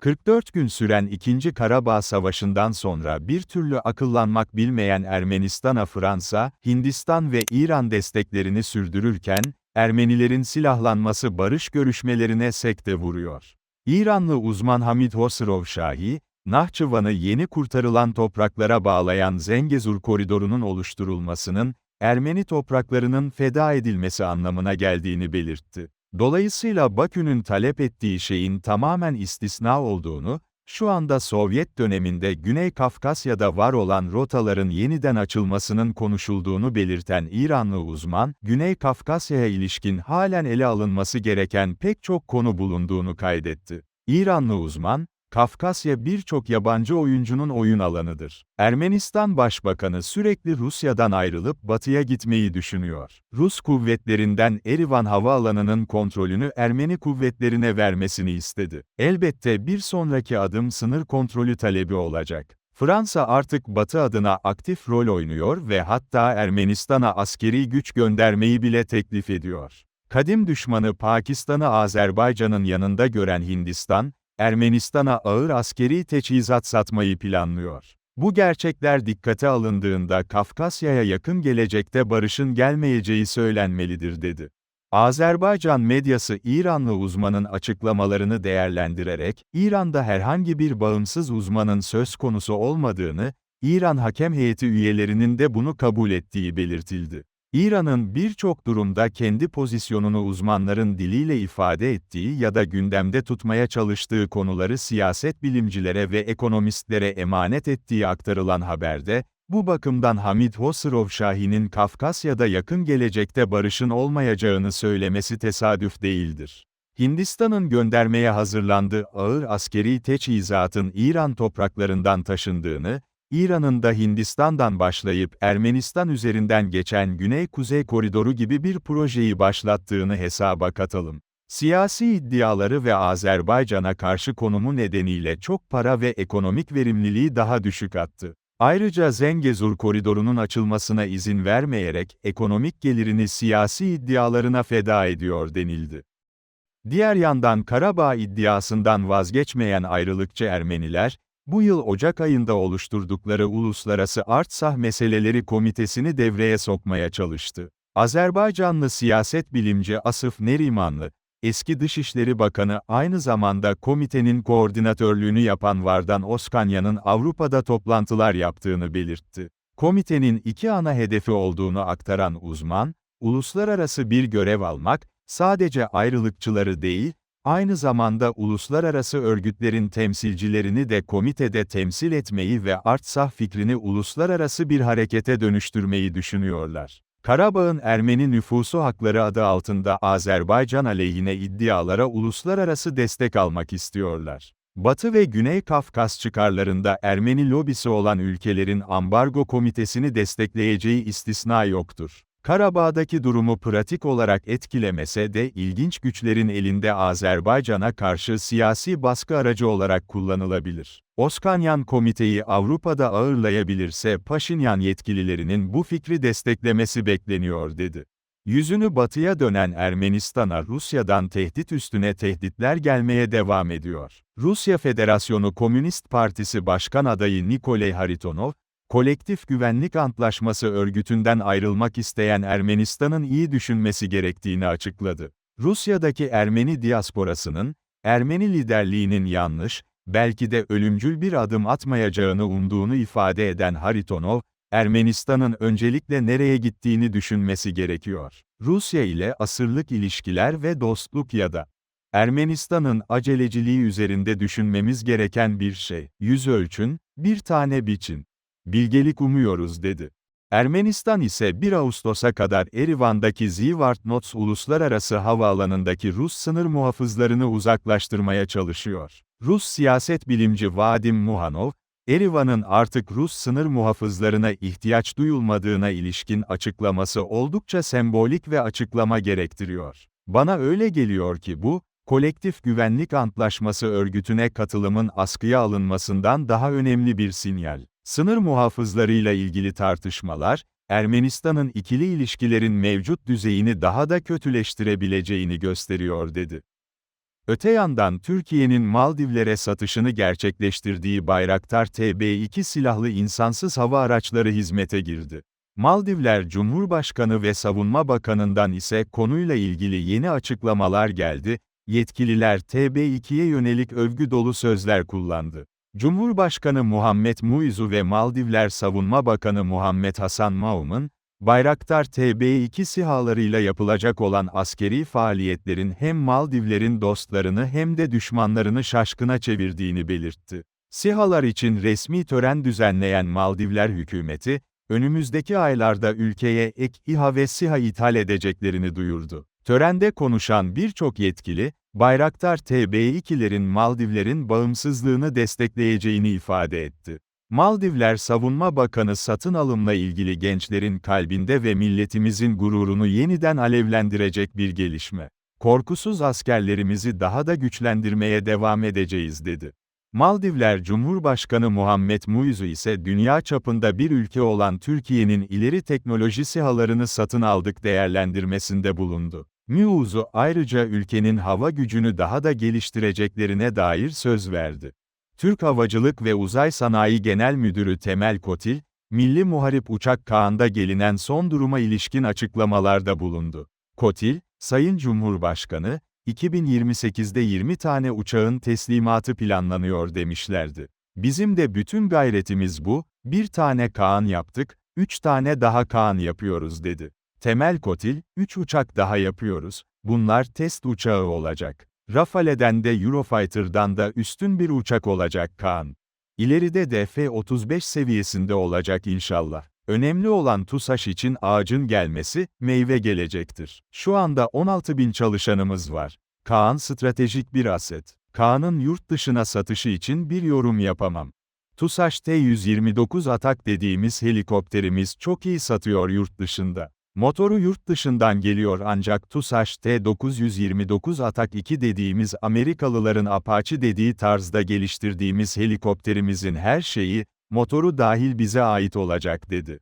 44 gün süren 2. Karabağ Savaşı'ndan sonra bir türlü akıllanmak bilmeyen Ermenistan'a Fransa, Hindistan ve İran desteklerini sürdürürken, Ermenilerin silahlanması barış görüşmelerine sekte vuruyor. İranlı uzman Hamid Hosrov Şahi, Nahçıvan'ı yeni kurtarılan topraklara bağlayan Zengezur koridorunun oluşturulmasının, Ermeni topraklarının feda edilmesi anlamına geldiğini belirtti. Dolayısıyla Bakü'nün talep ettiği şeyin tamamen istisna olduğunu, şu anda Sovyet döneminde Güney Kafkasya'da var olan rotaların yeniden açılmasının konuşulduğunu belirten İranlı uzman, Güney Kafkasya'ya ilişkin halen ele alınması gereken pek çok konu bulunduğunu kaydetti. İranlı uzman, Kafkasya birçok yabancı oyuncunun oyun alanıdır. Ermenistan Başbakanı sürekli Rusya'dan ayrılıp batıya gitmeyi düşünüyor. Rus kuvvetlerinden Erivan havaalanının kontrolünü Ermeni kuvvetlerine vermesini istedi. Elbette bir sonraki adım sınır kontrolü talebi olacak. Fransa artık Batı adına aktif rol oynuyor ve hatta Ermenistan'a askeri güç göndermeyi bile teklif ediyor. Kadim düşmanı Pakistan'ı Azerbaycan'ın yanında gören Hindistan, Ermenistan'a ağır askeri teçhizat satmayı planlıyor. Bu gerçekler dikkate alındığında Kafkasya'ya yakın gelecekte barışın gelmeyeceği söylenmelidir dedi. Azerbaycan medyası İranlı uzmanın açıklamalarını değerlendirerek, İran'da herhangi bir bağımsız uzmanın söz konusu olmadığını, İran hakem heyeti üyelerinin de bunu kabul ettiği belirtildi. İran'ın birçok durumda kendi pozisyonunu uzmanların diliyle ifade ettiği ya da gündemde tutmaya çalıştığı konuları siyaset bilimcilere ve ekonomistlere emanet ettiği aktarılan haberde, bu bakımdan Hamid Hosrov Şahin'in Kafkasya'da yakın gelecekte barışın olmayacağını söylemesi tesadüf değildir. Hindistan'ın göndermeye hazırlandığı ağır askeri teçhizatın İran topraklarından taşındığını, İran'ın da Hindistan'dan başlayıp Ermenistan üzerinden geçen Güney-Kuzey Koridoru gibi bir projeyi başlattığını hesaba katalım. Siyasi iddiaları ve Azerbaycan'a karşı konumu nedeniyle çok para ve ekonomik verimliliği daha düşük attı. Ayrıca Zengezur koridorunun açılmasına izin vermeyerek ekonomik gelirini siyasi iddialarına feda ediyor denildi. Diğer yandan Karabağ iddiasından vazgeçmeyen ayrılıkçı Ermeniler, bu yıl Ocak ayında oluşturdukları Uluslararası Artsah Meseleleri Komitesini devreye sokmaya çalıştı. Azerbaycanlı siyaset bilimci Asıf Nerimanlı, eski Dışişleri Bakanı aynı zamanda komitenin koordinatörlüğünü yapan Vardan Oskanya'nın Avrupa'da toplantılar yaptığını belirtti. Komitenin iki ana hedefi olduğunu aktaran uzman, uluslararası bir görev almak, sadece ayrılıkçıları değil, aynı zamanda uluslararası örgütlerin temsilcilerini de komitede temsil etmeyi ve Artsah fikrini uluslararası bir harekete dönüştürmeyi düşünüyorlar. Karabağ'ın Ermeni nüfusu hakları adı altında Azerbaycan aleyhine iddialara uluslararası destek almak istiyorlar. Batı ve Güney Kafkas çıkarlarında Ermeni lobisi olan ülkelerin ambargo komitesini destekleyeceği istisna yoktur. Karabağ'daki durumu pratik olarak etkilemese de ilginç güçlerin elinde Azerbaycan'a karşı siyasi baskı aracı olarak kullanılabilir. Oskanyan komiteyi Avrupa'da ağırlayabilirse Paşinyan yetkililerinin bu fikri desteklemesi bekleniyor dedi. Yüzünü batıya dönen Ermenistan'a Rusya'dan tehdit üstüne tehditler gelmeye devam ediyor. Rusya Federasyonu Komünist Partisi Başkan adayı Nikolay Haritonov, Kolektif Güvenlik Antlaşması örgütünden ayrılmak isteyen Ermenistan'ın iyi düşünmesi gerektiğini açıkladı. Rusya'daki Ermeni diasporasının, Ermeni liderliğinin yanlış, belki de ölümcül bir adım atmayacağını umduğunu ifade eden Haritonov, Ermenistan'ın öncelikle nereye gittiğini düşünmesi gerekiyor. Rusya ile asırlık ilişkiler ve dostluk ya da Ermenistan'ın aceleciliği üzerinde düşünmemiz gereken bir şey. Yüz ölçün, bir tane biçin bilgelik umuyoruz dedi. Ermenistan ise 1 Ağustos'a kadar Erivan'daki Zivart Uluslararası Havaalanı'ndaki Rus sınır muhafızlarını uzaklaştırmaya çalışıyor. Rus siyaset bilimci Vadim Muhanov, Erivan'ın artık Rus sınır muhafızlarına ihtiyaç duyulmadığına ilişkin açıklaması oldukça sembolik ve açıklama gerektiriyor. Bana öyle geliyor ki bu, Kolektif Güvenlik Antlaşması örgütüne katılımın askıya alınmasından daha önemli bir sinyal. Sınır muhafızlarıyla ilgili tartışmalar, Ermenistan'ın ikili ilişkilerin mevcut düzeyini daha da kötüleştirebileceğini gösteriyor dedi. Öte yandan Türkiye'nin Maldivlere satışını gerçekleştirdiği Bayraktar TB2 silahlı insansız hava araçları hizmete girdi. Maldivler Cumhurbaşkanı ve Savunma Bakanı'ndan ise konuyla ilgili yeni açıklamalar geldi, yetkililer TB2'ye yönelik övgü dolu sözler kullandı. Cumhurbaşkanı Muhammed Muizu ve Maldivler Savunma Bakanı Muhammed Hasan Maum'un, Bayraktar TB2 sihalarıyla yapılacak olan askeri faaliyetlerin hem Maldivlerin dostlarını hem de düşmanlarını şaşkına çevirdiğini belirtti. SİHA'lar için resmi tören düzenleyen Maldivler hükümeti, önümüzdeki aylarda ülkeye ek İHA ve SİHA ithal edeceklerini duyurdu. Törende konuşan birçok yetkili, Bayraktar TB2'lerin Maldivlerin bağımsızlığını destekleyeceğini ifade etti. Maldivler Savunma Bakanı satın alımla ilgili gençlerin kalbinde ve milletimizin gururunu yeniden alevlendirecek bir gelişme. Korkusuz askerlerimizi daha da güçlendirmeye devam edeceğiz dedi. Maldivler Cumhurbaşkanı Muhammed Muizu ise dünya çapında bir ülke olan Türkiye'nin ileri teknoloji sihalarını satın aldık değerlendirmesinde bulundu. Muizu ayrıca ülkenin hava gücünü daha da geliştireceklerine dair söz verdi. Türk Havacılık ve Uzay Sanayi Genel Müdürü Temel Kotil, Milli Muharip Uçak Kağan'da gelinen son duruma ilişkin açıklamalarda bulundu. Kotil, Sayın Cumhurbaşkanı, 2028'de 20 tane uçağın teslimatı planlanıyor demişlerdi. Bizim de bütün gayretimiz bu, bir tane Kaan yaptık, 3 tane daha Kaan yapıyoruz dedi. Temel Kotil, 3 uçak daha yapıyoruz, bunlar test uçağı olacak. Rafale'den de Eurofighter'dan da üstün bir uçak olacak Kaan. İleride de F-35 seviyesinde olacak inşallah. Önemli olan TUSAŞ için ağacın gelmesi, meyve gelecektir. Şu anda 16 bin çalışanımız var. Kaan stratejik bir aset. Kaan'ın yurt dışına satışı için bir yorum yapamam. TUSAŞ T-129 Atak dediğimiz helikopterimiz çok iyi satıyor yurt dışında. Motoru yurt dışından geliyor ancak TUSAŞ T-929 Atak 2 dediğimiz Amerikalıların Apache dediği tarzda geliştirdiğimiz helikopterimizin her şeyi, motoru dahil bize ait olacak dedi.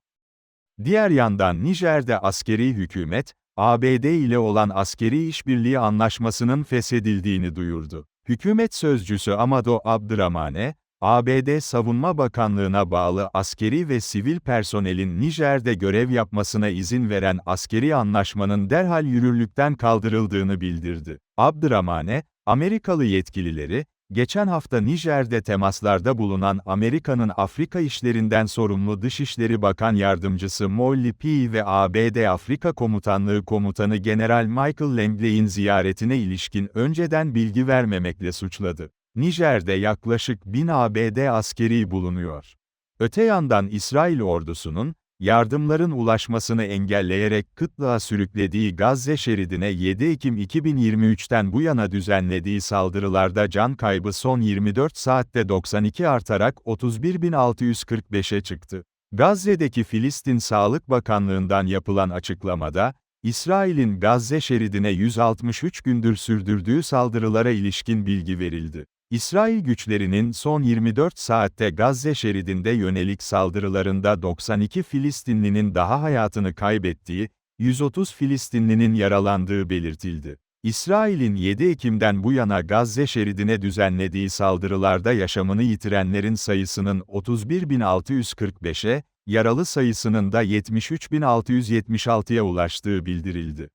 Diğer yandan Nijer'de askeri hükümet, ABD ile olan askeri işbirliği anlaşmasının feshedildiğini duyurdu. Hükümet sözcüsü Amado Abdurrahmane, ABD Savunma Bakanlığı'na bağlı askeri ve sivil personelin Nijer'de görev yapmasına izin veren askeri anlaşmanın derhal yürürlükten kaldırıldığını bildirdi. Abdurrahmane, Amerikalı yetkilileri, geçen hafta Nijer'de temaslarda bulunan Amerika'nın Afrika işlerinden sorumlu Dışişleri Bakan Yardımcısı Molly P. ve ABD Afrika Komutanlığı Komutanı General Michael Langley'in ziyaretine ilişkin önceden bilgi vermemekle suçladı. Nijer'de yaklaşık 1000 ABD askeri bulunuyor. Öte yandan İsrail ordusunun, yardımların ulaşmasını engelleyerek kıtlığa sürüklediği Gazze şeridine 7 Ekim 2023'ten bu yana düzenlediği saldırılarda can kaybı son 24 saatte 92 artarak 31.645'e çıktı. Gazze'deki Filistin Sağlık Bakanlığı'ndan yapılan açıklamada, İsrail'in Gazze şeridine 163 gündür sürdürdüğü saldırılara ilişkin bilgi verildi. İsrail güçlerinin son 24 saatte Gazze şeridinde yönelik saldırılarında 92 Filistinlinin daha hayatını kaybettiği, 130 Filistinlinin yaralandığı belirtildi. İsrail'in 7 Ekim'den bu yana Gazze şeridine düzenlediği saldırılarda yaşamını yitirenlerin sayısının 31.645'e, yaralı sayısının da 73.676'ya ulaştığı bildirildi.